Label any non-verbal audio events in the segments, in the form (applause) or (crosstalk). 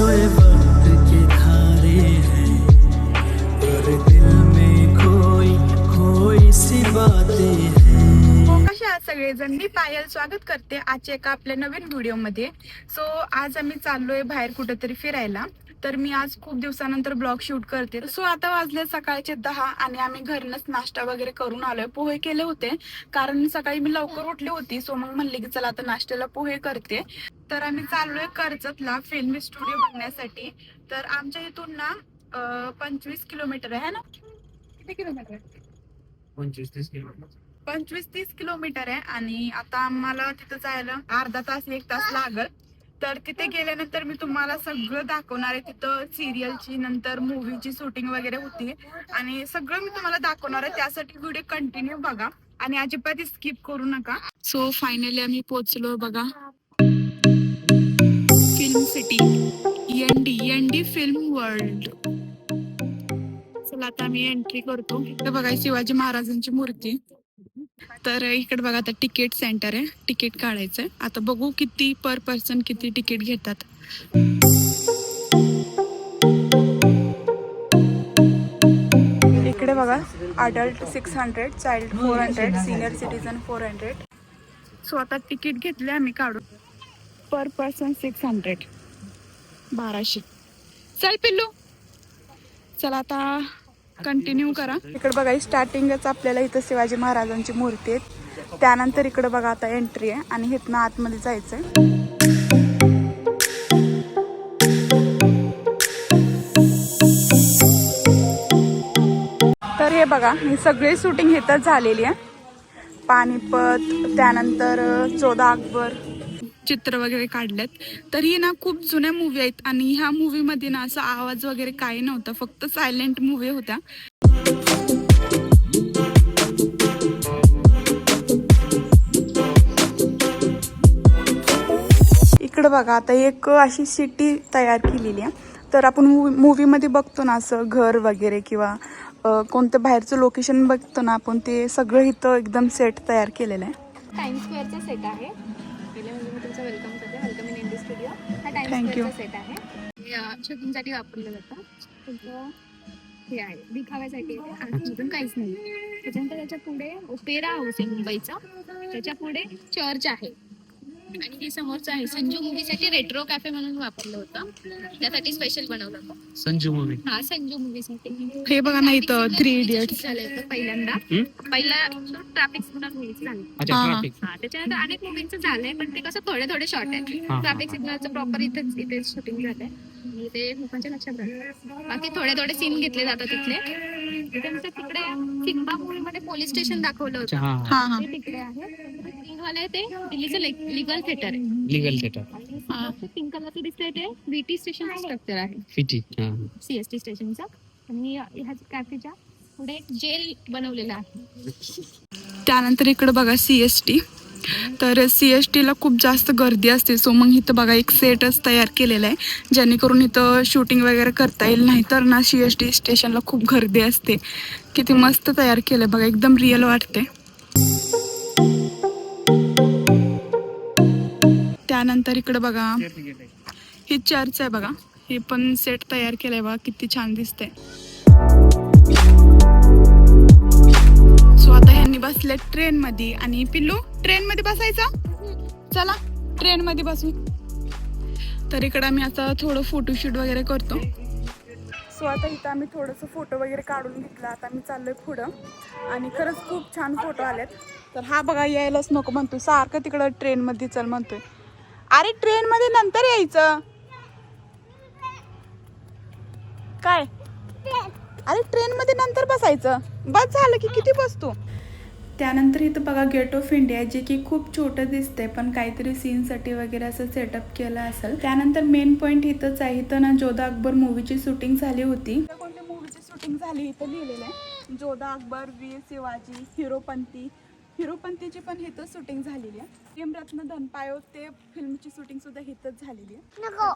सोए वक्त के धारे हैं। और दिल में सी बातें हैं। आहात सगळेजण मी पायल स्वागत करते आजच्या एका आपल्या नवीन व्हिडिओमध्ये. सो आज आम्ही चाललोय बाहेर कुठेतरी फिरायला. तर मी आज खूप दिवसानंतर ब्लॉग शूट करते. सो आता वाजले सकाळचे दहा आणि आम्ही घरूनच नाश्ता वगैरे करून आलोय. पोहे केले होते. कारण सकाळी मी लवकर उठली होती. सो मग म्हणले की चला आता नाश्त्याला पोहे करते. तर आम्ही चाललोय कर्जतला फिल्मी स्टुडिओ बघण्यासाठी. तर आमच्या इथून ना पंचवीस किलोमीटर आहे ना? किती किलोमीटर आहे? पंचवीस तीस किलोमीटर. पंचवीस तीस किलोमीटर आहे आणि आता आम्हाला तिथं जायला अर्धा तास एक तास लागल. तर तिथे गेल्यानंतर मी तुम्हाला सगळं दाखवणार आहे. तिथं सिरियलची नंतर मूवीची शूटिंग वगैरे होती. आणि सगळं मी तुम्हाला दाखवणार आहे. त्यासाठी व्हिडिओ कंटिन्यू बघा. आणि अजिबात स्किप करू नका. सो फायनली आम्ही पोहोचलो बघा. Film city N D N D Film world चला आता आम्ही एंट्री करतो. इथं बघा शिवाजी महाराजांची मूर्ती. तर इकडे बघा आता तिकीट सेंटर आहे. तिकीट काढायचंय. आता बघू किती पर पर्सन किती तिकीट घेतात. इकडे बघा adult six hundred child four hundred senior citizen four hundred so आता तिकीट घेतले आम्ही काढून. पर पर्सन सिक्स हंड्रेड बाराशे. चल पिल्लू. चला आता कंटिन्यू करा. इकडे बघा स्टार्टिंगच आपल्याला इथं शिवाजी महाराजांची मूर्ती आहे त्यानंतर इकडे बघा आता एंट्री आहे आणि इथनं आतमध्ये जायचंय. तर हे बघा ही सगळी शूटिंग इथंच झालेली आहे. पानिपत त्यानंतर चौदा अकबर चित्र वगैरे काढलेत. तर ही ना खूप जुन्या मूवी आहेत आणि ह्या मूवी मध्ये ना असा आवाज वगैरे काही नव्हता फक्त सायलेंट मूवी होत्या. इकडे बघा आता एक अशी सिटी तयार केलेली आहे. तर आपण मूवी मध्ये बघतो ना असं घर वगैरे किंवा कोणतं बाहेरचं लोकेशन बघतो ना आपण ते सगळं इथं एकदम सेट तयार केलेलं आहे. टाइम स्क्वेअरचा सेट आहे. सेट आहे. हे शूटिंगसाठी वापरलं जातं. हे आहे. दिखाव्यासाठी आतमधून काहीच नाही त्याच्यानंतर त्याच्या पुढे ओपेरा हाऊस आहे मुंबईचा. त्याच्या पुढे चर्च आहे. आणि हे समोरचं आहे संजू मूवीसाठी रेट्रो कॅफे म्हणून वापरलं होतं. त्यासाठी स्पेशल बनवलं होतं. संजू मूवी. हा संजू मूवीसाठी. हे बघा ना इथं थ्री इडियट्स झालं होतं पहिल्यांदा? पहिला ट्रॅफिक सिग्नल मूवीच झालं. अच्छा हा, हा. ट्रॅफिक हा त्याच्यानंतर अनेक मुलींचं झालंय पण ते कसं थोडे थोडे शॉर्ट आहे हा. ट्रॅफिक सिग्नलचं प्रॉपर इथेच इथे शूटिंग झालंय. आणि ते लोकांच्या लक्षात राहतं. बाकी थोडे थोडे सीन घेतले जातात तिथले. त्याच्यानंतर तिकडे सिम्बा मूवी मध्ये पोलीस स्टेशन दाखवलं अच्छा होतं. हा हा हा. ते तिकडे आहे. ग्रीन वाले ते? दिल्लीचं लिगल थिएटर आहे. लिगल थिएटर आणि पिंक कलरचं दिसतंय ते. व्हीटी स्टेशन स्ट्रक्चर आहे. फिटी हा. सीएसटी स्टेशनचं आणि ह्या कॅफेच्या पुढे एक जेल बनवलेलं आहे. त्यानंतर इकडे बघा सी एस टी तर सी एस टीला खूप जास्त गर्दी असते. सो मग इथं बघा एक सेटच तयार केलेला आहे. जेणेकरून इथं शूटिंग वगैरे करता येईल. नाही तर ना सी एस टी स्टेशनला खूप गर्दी असते. किती मस्त तयार केलं बघा एकदम रिअल वाटते त्यानंतर इकडे बघा. ही चर्च आहे बघा. हे पण सेट तयार केलंय बघा. किती छान दिसते सो आता ह्यांनी बसले ट्रेन मध्ये आणि पिल्लू ट्रेन मध्ये बसायचा? चला ट्रेन मध्ये बसू. तर इकडे आम्ही आता थोडं फोटोशूट वगैरे करतो. सो आता इथं आम्ही थोडंसं फोटो वगैरे काढून घेतला. आता मी चाललोय पुढं. आणि खरंच खूप छान फोटो आलेत. तर हा बघा यायलाच नको म्हणतोय. सारखं तिकडं ट्रेन मध्ये चल म्हणतोय. अरे ट्रेन मध्ये नंतर यायचं. काय? अरे ट्रेन मध्ये नंतर बसायचं. बस झालं की किती बसतो? त्यानंतर इथं बघा गेट ऑफ इंडिया जे की खूप छोटं दिसतंय पण काहीतरी सीनसाठी वगैरे असं सेटअप केलं असेल. त्यानंतर मेन पॉईंट इथंच आहे. इथं ना जोधा अकबर मूवीची शूटिंग झाली होती. कोणत्या मूवीची शूटिंग झाली? इथं लिहिलेलं आहे. जोधा अकबर वीर शिवाजी हिरोपंती. हिरोपंतीची पण इथं शूटिंग झालेली आहे. प्रेमरत्न धनपायो ते फिल्मची शूटिंग सुद्धा हितच झालेली आहे.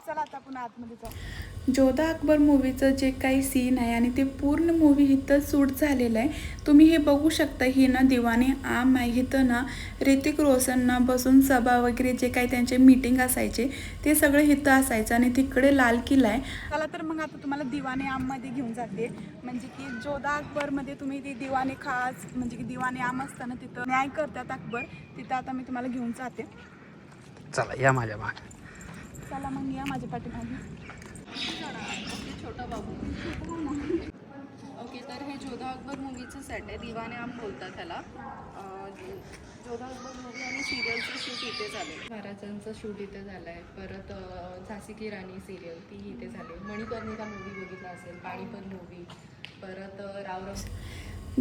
चला आता आपण आतमध्ये जाऊ. जोधा अकबर मूवीचं जे काही सीन आहे आणि ते पूर्ण मूवी इथं शूट झालेलं आहे तुम्ही हे बघू शकता. ही ना दिवाने आम आहे इथं ना ऋतिक रोशनना बसून सभा वगैरे जे काही त्यांचे मीटिंग असायचे ते सगळं इथं असायचं आणि तिकडे लाल किल्ला आहे. चला तर मग आता तुम्हाला दिवाने आममध्ये घेऊन जाते. म्हणजे की जोधा अकबरमध्ये तुम्ही ती दिवाने खास म्हणजे की दिवाने आम असताना तिथं न्याय करतात अकबर तिथं आता मी तुम्हाला घेऊन जाते. चला या माझ्या माग. चला मग या माझ्या पाठीमागे. छोटा बाबू. ओके तर हे जोधा अकबर मूवीचं सेट आहे. दिवाने आम बोलतात त्याला जोधा अकबर मूवी आणि सिरियलचं शूट इथे झाले महाराजांचं शूट इथे झालं आहे परत झाशी की राणी सिरियल ती इथे झाली. मणिकर्णिका मूवी बघितला असेल. पाणीपत मूवी परत रावराव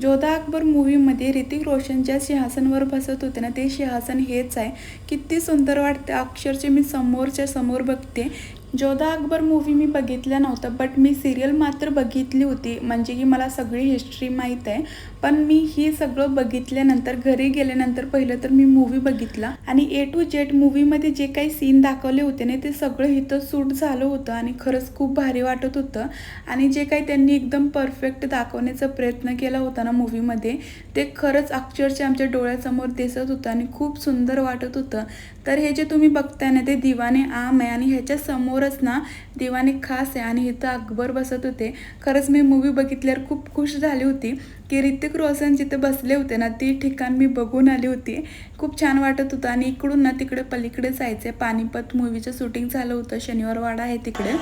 जोधा अकबर मूवीमध्ये ऋतिक रोशन ज्या सिंहासनवर बसत होते ना ते सिंहासन हेच आहे. किती सुंदर वाटते. अक्षरचे मी समोरच्या समोर बघते. जोधा अकबर मूवी मी बघितल्या नव्हतं बट मी सिरियल मात्र बघितली होती. म्हणजे की मला सगळी हिस्ट्री माहीत आहे. पण मी ही सगळं बघितल्यानंतर घरी गेल्यानंतर पहिलं तर मी मूवी बघितला. आणि ए टू जेड मूवीमध्ये जे काही सीन दाखवले होते ना ते सगळं इथं सूट झालं होतं आणि खरंच खूप भारी वाटत होतं. आणि जे काही त्यांनी एकदम परफेक्ट दाखवण्याचा प्रयत्न केला होता ना मूवीमध्ये ते खरंच अक्षरशः आमच्या डोळ्यासमोर दिसत होतं आणि खूप सुंदर वाटत होतं. तर हे जे तुम्ही बघताय ना ते दिवाने आम आहे. आणि ह्याच्यासमोर समोरच ना दिवाने खास आहे आणि इथं अकबर बसत होते. खरंच मी मूवी बघितल्यावर खूप खुश झाली होती की ऋतिक रोशन जिथे बसले होते ना ती ठिकाण मी बघून आली होती. खूप छान वाटत होतं आणि इकडून ना तिकडे पलीकडे जायचं आहे पानिपत मूवीचं शूटिंग झालं होतं. शनिवार वाडा आहे तिकडे.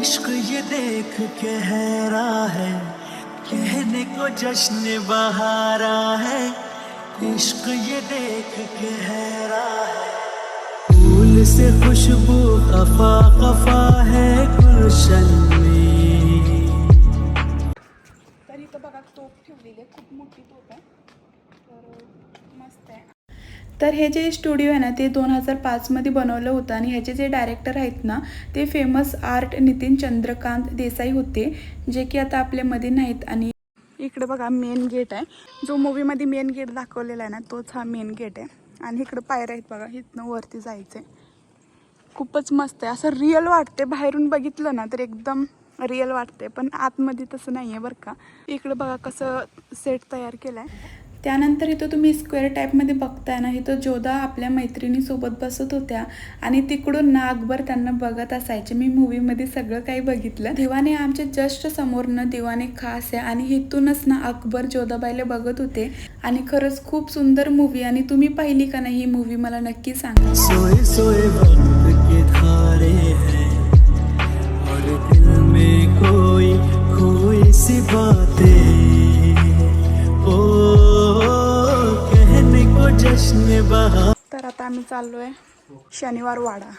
इश्क ये देख के हैरा है कहने को जश्न बहारा है. इश्क ये देख के हैरा है. से खुशबू खफा खफा है गुलशन में। तर इथं बघा तोप ठेवलेली आहे. खूप मोठी तोप आहे. तर मस्त आहे. तर हे जे स्टुडिओ आहे ना ते दोन हजार पाचमध्ये बनवलं होतं आणि ह्याचे जे डायरेक्टर आहेत ना ते फेमस आर्ट नितीन चंद्रकांत देसाई होते जे की आता आपल्यामध्ये नाहीत आणि इकडे बघा मेन गेट आहे. जो मूवीमध्ये मेन गेट दाखवलेला आहे ना तोच हा मेन गेट आहे. आणि इकडे पायऱ्या आहेत बघा इथनं वरती जायचं आहे खूपच मस्त आहे. असं रिअल वाटते बाहेरून बघितलं ना तर एकदम रिअल वाटते पण आतमध्ये तसं नाही आहे बरं का. इकडं बघा कसं सेट तयार केलं आहे त्यानंतर इथं तुम्ही स्क्वेअर टाईपमध्ये बघताय ना इथं जोधा आपल्या मैत्रिणीसोबत बसत होत्या. आणि तिकडून ना अकबर त्यांना बघत असायचे. मी मूवीमध्ये सगळं काही बघितलं. दिवाने आमच्या जस्ट समोरनं दिवाने खास आहे. आणि इथूनच ना अकबर जोधाबाईला बघत होते. आणि खरंच खूप सुंदर मूवी आणि तुम्ही पाहिली का नाही ही मूवी मला नक्की सांगा. सोए सोए कोई कोई सी बातें। ओ कहने को जश्न बहार तर आता आम्ही चाललोय शनिवार वाडा.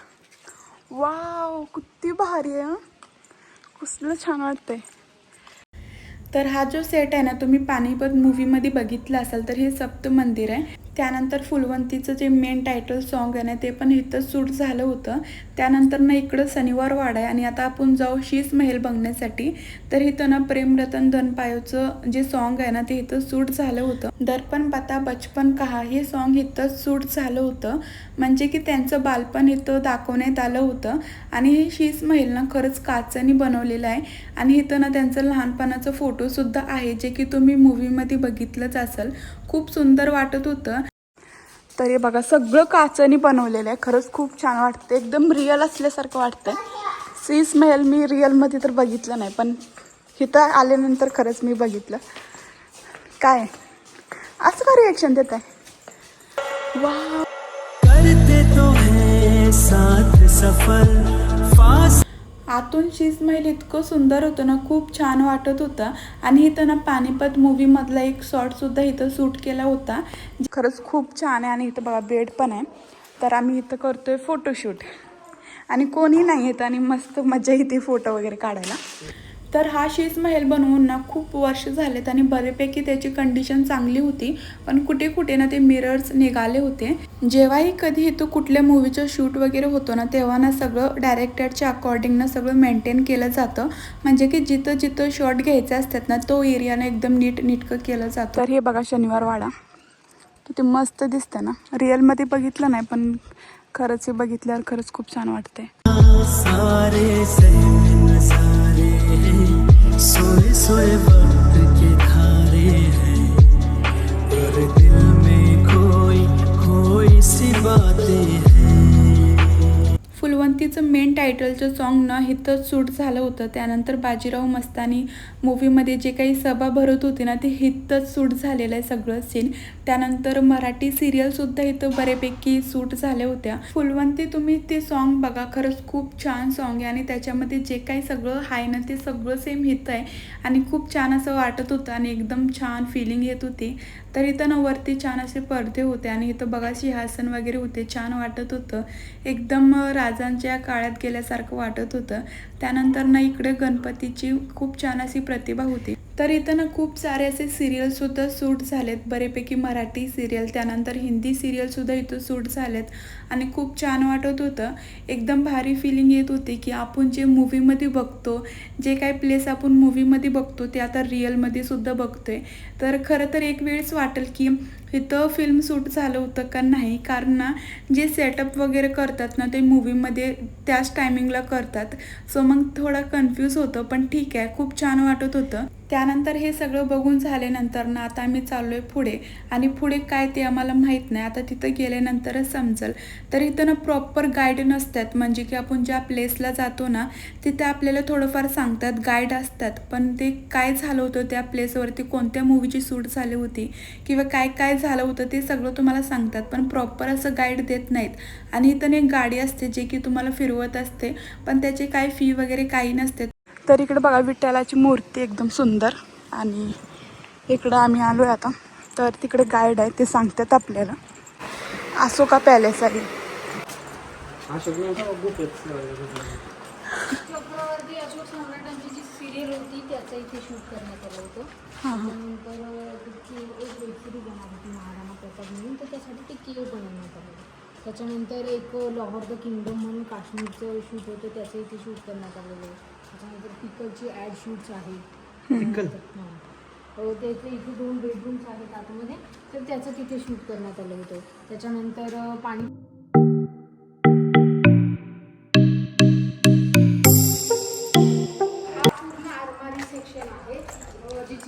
वाव किती भारी आहे हं. कसलं छान वाटतंय. तर हा जो सेट आहे ना तुम्ही पानिपत मूवीमध्ये बघितला असाल तर हे सप्त मंदिर आहे. त्यानंतर फुलवंतीचं जे मेन टायटल सॉन्ग आहे ना ते पण इथं सूट झालं होतं. त्यानंतर ना इकडं शनिवार वाडा आहे आणि आता आपण जाऊ शीस महल बघण्यासाठी. तर इथं ना प्रेमरतन धनपायोचं जे सॉन्ग आहे ना ते इथं सूट झालं होतं. दर्पण पता बचपन कहा हे सॉन्ग इथं सूट झालं होतं. म्हणजे की त्यांचं बालपण इथं दाखवण्यात आलं होतं. आणि हे शीस महल ना खरंच काचेने बनवलेलं आहे. आणि इथं ना त्यांचं लहानपणाचं फोटोसुद्धा आहे जे की तुम्ही मूवीमध्ये बघितलंच असाल. खूप सुंदर वाटत होतं. तर हे बघा सगळं काचाने बनवलेलं आहे. खरंच खूप छान वाटतं एकदम रिअल असल्यासारखं वाटतं सीस महल मी रिअलमध्ये तर बघितलं नाही पण इथं आल्यानंतर खरंच मी बघितलं. काय? असं का रिएक्शन देत आहे वा करते तो है साथ सफर आतून शीस महल इतकं सुंदर होतं ना खूप छान वाटत होतं. आणि इथं ना पानिपत मूवीमधला एक शॉर्टसुद्धा इथं शूट केला होता. खरंच खूप छान आहे आणि इथं बघा बेड पण आहे. तर आम्ही इथं करतोय फोटोशूट आणि कोणी नाही येत आणि मस्त मजा येते फोटो वगैरे काढायला. तर हा शीज महल बनवून ना खूप वर्ष झालेत आणि बऱ्यापैकी त्याची कंडिशन चांगली होती पण कुठे कुठे ना ते मिरर्स निघाले होते. जेव्हाही कधी इथं कुठल्या मूवीचं शूट वगैरे होतो ना तेव्हा ना सगळं डायरेक्टरच्या अकॉर्डिंग ना सगळं मेंटेन केलं जातं. म्हणजे की जिथं जिथं शॉट घ्यायचे असतात ना तो एरियानं एकदम नीट नीटकं केलं जातं. तर हे बघा शनिवार वाडा. किती मस्त दिसते ना. रिअलमध्ये बघितलं नाही पण खरंच हे बघितल्यावर खरंच खूप छान वाटते सारे सोए सोए वक्त के धारे हैं। पर दिल में कोई कोई सी बातें तिचं मेन टायटलचं सॉन्ग ना हिथंच सूट झालं होतं. त्यानंतर बाजीराव मस्तानी मूवीमध्ये जे काही सभा भरत होती ना ते हिथंच सूट झालेलं आहे सगळं सीन त्यानंतर मराठी सिरियलसुद्धा इथं बऱ्यापैकी सूट झाल्या होत्या. फुलवंती तुम्ही ते सॉन्ग बघा. खरंच खूप छान सॉन्ग आहे आणि त्याच्यामध्ये जे काही सगळं आहे ना ते सगळं सेम हिथं आहे. आणि खूप छान असं वाटत होतं आणि एकदम छान फिलिंग येत होती. तर इथं ना वरती छान असे पडदे होते आणि इथं बघा सिंहासन वगैरे होते. छान वाटत होतं. एकदम राजांच्या त्या काळात गेल्यासारखं वाटत होतं. त्यानंतर ना इकडे गणपतीची खूप छान अशी प्रतिभा होती. तर इथं ना खूप सारे असे सिरियलसुद्धा सूट झालेत. बरेपैकी मराठी सिरियल त्यानंतर हिंदी सिरियलसुद्धा इथं सूट झालेत. आणि खूप छान वाटत होतं. एकदम भारी फिलिंग येत होती की आपण जे मूवीमध्ये बघतो जे काही प्लेस आपण मूवीमध्ये बघतो ते आता रिअलमध्ये सुद्धा बघतोय. तर खरं तर एक वेळेस वाटेल की इथं फिल्म सूट झालं होतं का नाही? कारण ना जे सेटअप वगैरे करतात ना ते मूवीमध्ये त्याच टायमिंगला करतात. सो मग थोडं कन्फ्यूज होतं पण ठीक आहे. खूप छान वाटत होतं. त्यानंतर हे सगळं बघून झाल्यानंतर ना आता आम्ही चाललो आहे पुढे. आणि पुढे काय ते आम्हाला माहीत नाही. आता तिथं गेल्यानंतरच समजेल. तर इथं ना प्रॉपर गाईड नसतात. म्हणजे की आपण ज्या प्लेसला जातो ना तिथे आपल्याला थोडंफार सांगतात. गाईड असतात. पण ते काय झालं होतं त्या प्लेसवरती कोणत्या मूवीची शूट झाली होती? किंवा काय काय झालं होतं? ते सगळं तुम्हाला सांगतात. पण प्रॉपर असं गाईड देत नाहीत. आणि इथं एक गाडी असते जे की तुम्हाला फिरवत असते. पण त्याची काय फी वगैरे काही नसते. तर इकडे बघा विठ्ठलाची मूर्ती एकदम सुंदर. आणि इकडं आम्ही आलो आहे आता. तर तिकडे गाईड आहे ते सांगतात आपल्याला. अशोका पॅलेस आहे. त्याच्यानंतर एक लॉहर द किंगडम म्हणून काश्मीरचं शूट होतं त्याचं इथे शूट करण्यात आलेलं आहे. त्याच्यानंतर पिकलची ॲड शूट्स आहेत हां. अ, त्याचे इथे दोन बेडरूम्स आहेत आतमध्ये. तर त्याचं तिथे शूट करण्यात आलं होतं. त्याच्यानंतर पाणी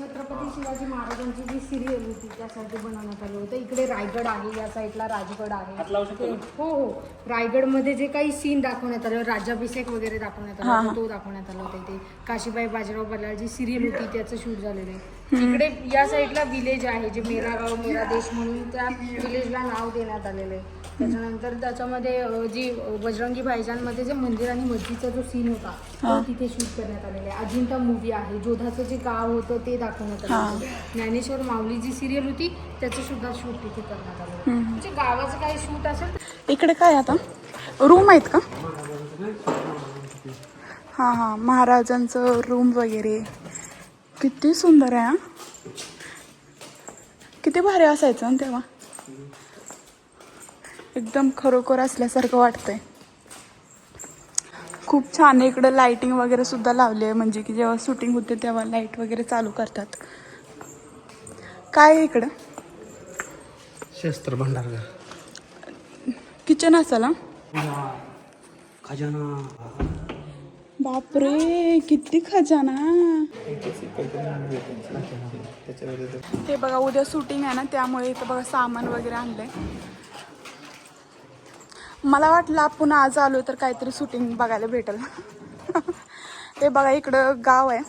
छत्रपती शिवाजी महाराजांची जी सिरियल होती त्यासाठी बनवण्यात आलं होतं. इकडे रायगड आहे या साईडला राजगड आहे. ते- हो हो. रायगडमध्ये जे काही सीन दाखवण्यात आलं राज्याभिषेक वगैरे दाखवण्यात आला होता तो दाखवण्यात आला होता इथे. काशीबाई बाजीराव बल्लाळ जी सिरियल होती त्याचं शूट झालेलं आहे. इकडे या साईडला विलेज आहे जे मेरा गाव मेरा देश म्हणून त्या विलेजला नाव देण्यात आलेलं आहे. त्याच्यानंतर त्याच्यामध्ये जी बजरंगी भाईजानमध्ये जे मंदिर आणि मस्जिदचा जो सीन होता तो तिथे शूट करण्यात आलेला आहे. अजिंठा मूवी आहे. जोधाचं जे गाव होतं ते दाखवण्यात आलं होतं ज्ञानेश्वर माऊली जी सिरियल होती त्याचं सुद्धा शूट तिथे करण्यात आलं होतं म्हणजे गावाचं काही शूट असेल इकडे काय आता? रूम आहेत का? हां हां. महाराजांचं रूम वगैरे. किती सुंदर आहे हा. किती भारी असायचं ना तेव्हा. एकदम खरोखर असल्यासारखं वाटतंय. खूप छान इकडं लाईटिंग वगैरे सुद्धा लावली आहे. म्हणजे की जेव्हा शूटिंग होते तेव्हा लाइट वगैरे चालू करतात. काय आहे इकडं? शस्त्र भंडारगर किचन असेल हा? खजाना बापरे किती खजाना. ते बघा उद्या शूटिंग आहे ना त्यामुळे इथं बघा सामान वगैरे आणलंय. मला वाटलं आपण आज आलो तर काहीतरी शूटिंग बघायला भेटेल. (laughs) ते बघा इकडं गाव आहे.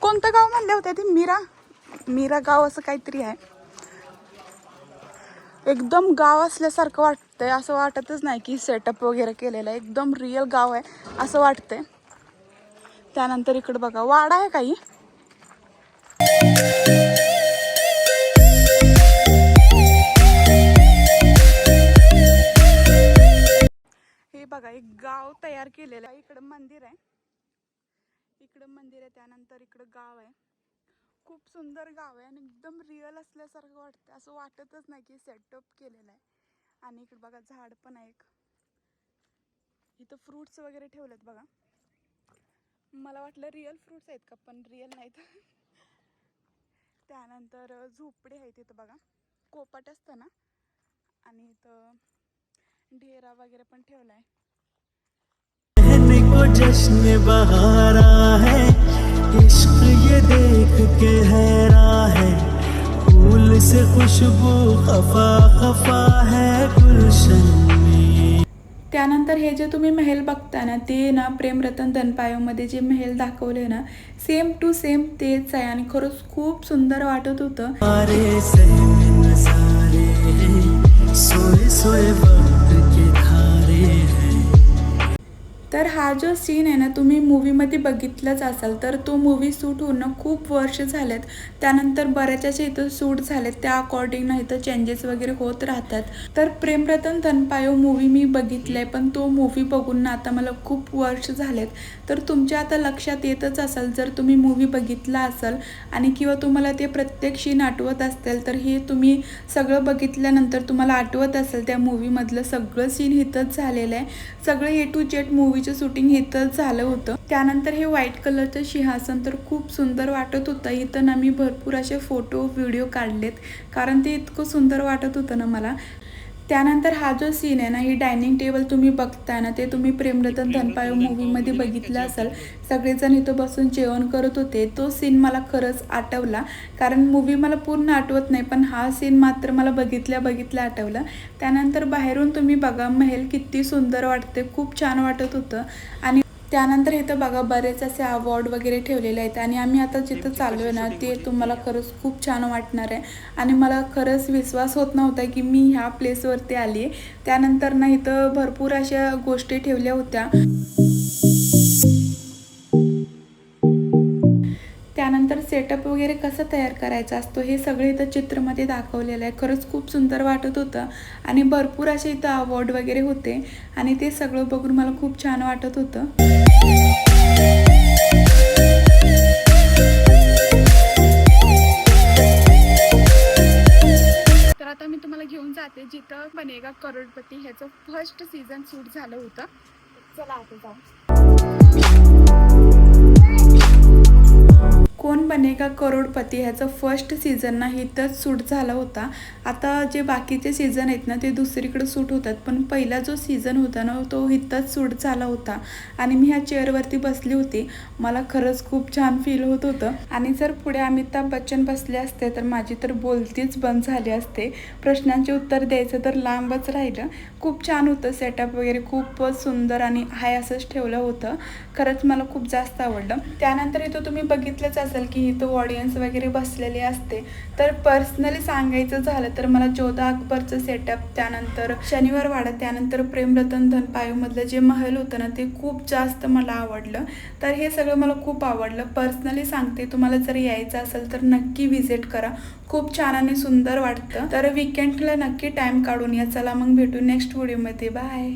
कोणतं गाव म्हणले होते ते? मीरा? मीरा गाव असं काहीतरी आहे. एकदम गाव असल्यासारखं वाटतंय. असं वाटतच नाही की सेटअप वगैरे केलेलं आहे. एकदम रिअल गाव आहे असं वाटतंय. त्यानंतर इकडं बघा वाडा आहे काही? बघा एक गाव तयार केलेलं आहे. इकडं मंदिर आहे. इकडं मंदिर आहे त्यानंतर इकडं गाव आहे. खूप सुंदर गाव आहे आणि एकदम रिअल असल्यासारखं वाटतं असं वाटतच नाही की सेटअप केलेलं आहे. आणि इकडं बघा झाड पण आहे एक. इथं फ्रुट्स वगैरे ठेवलेत बघा. मला वाटलं रिअल फ्रुट्स आहेत का पण रिअल नाहीत. त्यानंतर झोपडे आहेत इथं तिथं बघा. कोपाट असतं ना? आणि इथं ढेरा वगैरे पण ठेवला आहे बहारा है इश्क ये देख के हैरान है। फूल से खुशबू खफा खफा है गुलशन त्यानंतर हे जे तुम्ही महल बघता ना ते ना प्रेमरतन धनपायोमध्ये जे महल दाखवले ना सेम टू सेम तेच आहे आणि खरंच खूप सुंदर वाटत होतं. तर हा जो सीन आहे ना तुम्ही मूवीमध्ये बघितलंच असाल. तर तो मूवी सूट होणं खूप वर्ष झालेत. त्यानंतर बऱ्याचशा इथं सूट झालेत त्या अकॉर्डिंग ना इथं चेंजेस वगैरे होत राहतात. तर प्रेमरतन तनपायो मूवी मी बघितलंय पण तो मूवी बघून ना आता मला खूप वर्ष झालेत. तर तुमच्या आता लक्षात येतच असाल जर तुम्ही मूवी बघितला असाल आणि किंवा तुम्हाला ते प्रत्येक सीन आठवत असतील तर हे तुम्ही सगळं बघितल्यानंतर तुम्हाला आठवत असेल त्या मूवीमधलं सगळं सीन इथंच झालेलं आहे. सगळं ए टू जेड मूवीचं शूटिंग इथंच झालं होतं. त्यानंतर हे व्हाईट कलरचं सिंहासन तर खूप सुंदर वाटत होतं. इथं ना मी भरपूर असे फोटो व्हिडिओ काढलेत. कारण ते इतकं सुंदर वाटत होतं ना मला. त्यानंतर हा जो सीन आहे ना ही डायनिंग टेबल तुम्ही बघताय ना ते तुम्ही प्रेमरतन धनपायो मूवीमध्ये बघितलं असाल. सगळेजण इथं बसून जेवण करत होते. तो सीन मला खरंच आठवला. कारण मूवी मला पूर्ण आठवत नाही पण हा सीन मात्र मला बघितल्या बघितल्या आठवला. त्यानंतर बाहेरून तुम्ही बघा महल किती सुंदर वाटते खूप छान वाटत होतं. आणि त्यानंतर इथं बघा बरेच असे अवॉर्ड वगैरे ठेवलेले आहेत आणि आम्ही आता जिथं चाललो आहे ना ते तुम्हाला खरंच खूप छान वाटणार आहे. आणि मला खरंच विश्वास होत नव्हता की मी ह्या प्लेसवरती आली त्यानंतर ना इथं भरपूर अशा गोष्टी ठेवल्या होत्या. सेटअप वगैरे कसं तयार करायचा असतो हे सगळे इथं चित्रमध्ये दाखवलेलं आहे. खरंच खूप सुंदर वाटत होतं आणि भरपूर असे इथं अवॉर्ड वगैरे होते आणि ते सगळं बघून मला खूप छान वाटत होतं. तर आता मी तुम्हाला घेऊन जाते जिथं बनेगा करोडपती. ह्याचं फर्स्ट सीझन शूट झालं होतं. चला आता जाऊ. कोण बनेगा करोडपती? ह्याचं फर्स्ट सीझन ना इथंच सूट झाला होता. आता जे बाकीचे सीझन आहेत ना ते दुसरीकडे सूट होतात. पण पहिला जो सीझन होता ना तो इथंच सूट झाला होता. आणि मी ह्या चेअरवरती बसली होती. मला खरंच खूप छान फील होत होतं. आणि जर पुढे अमिताभ बच्चन बसले असते तर माझी तर बोलतीच बंद झाली असते. प्रश्नांचे उत्तर द्यायचं तर लांबच राहिलं. खूप छान होतं सेटअप वगैरे. खूपच सुंदर आणि हाय असंच ठेवलं होतं. खरंच मला खूप जास्त आवडलं. त्यानंतर इथं तुम्ही बघितलंच असेल की इथं ऑडियन्स वगैरे बसलेली असते तर पर्सनली सांगायचं झालं तर मला जोधा अकबरचं सेटअप त्यानंतर शनिवार वाडा त्यानंतर प्रेमरतन धनपायूमधलं जे महल होतं ना ते खूप जास्त मला आवडलं. तर हे सगळं मला खूप आवडलं. पर्सनली सांगते तुम्हाला जर यायचं असेल तर नक्की व्हिजिट करा. खूप छान आणि सुंदर वाटतं. तर विकेंडला नक्की टाईम काढून या. चला मग भेटू नेक्स्ट व्हिडिओमध्ये बाय